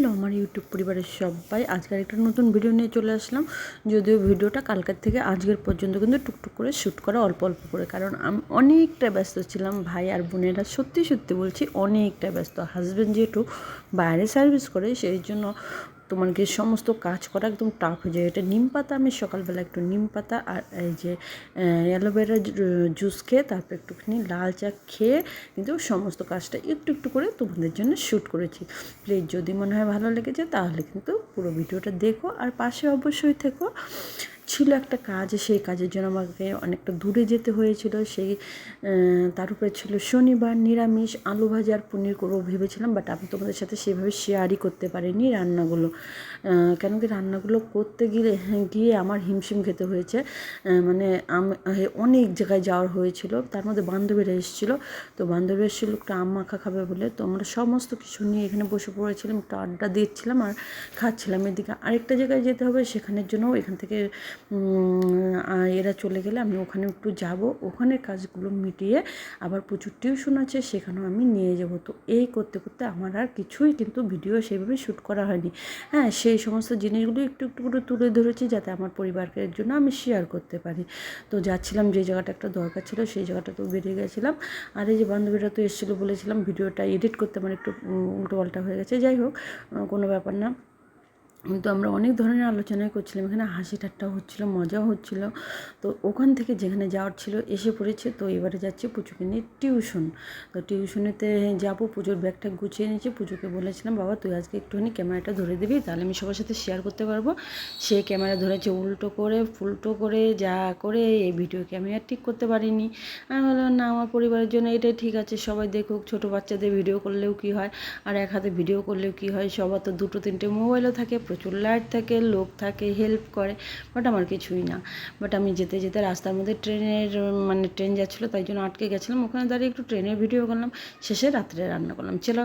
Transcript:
Hello, আমার YouTube পরিবারের সবাই। আজকের একটা নতুন ভিডিও নিয়ে চলে আসলাম। যদিও ভিডিওটা কালকের থেকে আজকের পর্যন্ত কিন্তু টুকটুক করে শ্যুট করা অল্প অল্প করে, কারণ আমি অনেকটা ব্যস্ত ছিলাম। ভাই আর বোনেরা সত্যি সত্যি বলছি, অনেকটা ব্যস্ত। হাজব্যান্ড যেহেতু বাইরে সার্ভিস করে, সেই জন্য তোমার কি সমস্ত কাজ করা একদম টাফ হয়ে যায়। এটা নিম পাতা, আমি সকালবেলা একটু নিম পাতা আর এই যে অ্যালোভেরা জুস খেয়ে তারপর একটুখানি লাল চা খেয়ে কিন্তু সমস্ত কাজটা একটু একটু করে তোমাদের জন্য শ্যুট করেছি। প্লিজ যদি মনে হয় ভালো লেগেছে তাহলে কিন্তু পুরো ভিডিওটা দেখো আর পাশে অবশ্যই থেকো। ছিল একটা কাজ, সেই কাজের জন্য আমাকে অনেকটা দূরে যেতে হয়েছিল। সেই তার উপরে ছিল শনিবার, নিরামিষ, আলু ভাজা আর পনির করব ভেবেছিলাম বাট আমি তোমাদের সাথে সেভাবে শেয়ারই করতে পারিনি রান্নাগুলো। কেন কি রান্নাগুলো করতে গিয়ে গিয়ে আমার হিমশিম খেতে হয়েছে। মানে অনেক জায়গায় যাওয়ার হয়েছিল। তার মধ্যে বান্ধবীরা এসেছিল। তো বান্ধবী এসেছিল, একটু আম মাখা খাবে বলে। তো আমরা সমস্ত কিছু নিয়ে এখানে বসে পড়েছিলাম, একটু আড্ডা দিচ্ছিলাম আর খাচ্ছিলাম। এদিকে আরেকটা জায়গায় যেতে হবে, সেখানের জন্য এখান থেকে এরা চলে গেলে আমি ওখানে একটু যাব। ওখানে কাজগুলো মিটিয়ে আবার প্রচুর টিউশন আছে, সেখানেও আমি নিয়ে যাব। তো এই করতে করতে আমার আর কিছুই কিন্তু ভিডিও সেভাবে শ্যুট করা হয়নি। হ্যাঁ সেই সমস্ত জিনিসগুলো একটু একটু করে তুলে ধরেছি যাতে আমার পরিবারের জন্য আমি শেয়ার করতে পারি। তো যাচ্ছিলাম যে জায়গাটা একটা দরকার ছিল, সেই জায়গাটা তো বেরিয়ে গেছিলাম। আর এই যে বান্ধবীরা তো এসেছিল বলেছিলাম, ভিডিওটা এডিট করতে আমার একটু উল্টো পাল্টা হয়ে গেছে। যাই হোক, কোনো ব্যাপার না। তো আমরা অনেক ধরনের আলোচনাই করছিলাম, এখানে হাসি ঠাট্টা হচ্ছিল, মজাও হচ্ছিল। তো ওখান থেকে যেখানে যাওয়ার ছিল, এসে পড়েছে। তো এবারে যাচ্ছে পুজোকে নিয়ে টিউশন। তো টিউশনেতে যাব, পুজোর ব্যাগটা গুছিয়ে নিয়েছি পুজোকে বলেছিলাম, বাবা, তুই আজকে একটুখানি ক্যামেরাটা ধরে দিবি, তাহলে আমি সবার সাথে শেয়ার করতে পারব। সে ক্যামেরা ধরেছে উল্টো করে, ফুলটো করে, যা করে, এই ভিডিওকে আমি আর ঠিক করতে পারিনি। আমি বললাম, না, আমার পরিবারের জন্য এটাই ঠিক আছে, সবাই দেখুক, ছোটো বাচ্চাদের ভিডিও করলেও কী হয়, আর এক হাতে ভিডিও করলেও কী হয়, সবার তো দুটো তিনটে মোবাইলও থাকে প্রচুর লাইট থাকে, লোক থাকে হেল্প করে বাট আমার কিছুই না। বাট আমি যেতে যেতে রাস্তার মধ্যে ট্রেনের মানে ট্রেন যাচ্ছিল, তাই জন্য আটকে গেছিলাম। ওখানে দাঁড়িয়ে একটু ট্রেনের ভিডিও করলাম। শেষে রাত্রে রান্না করলাম। চলো।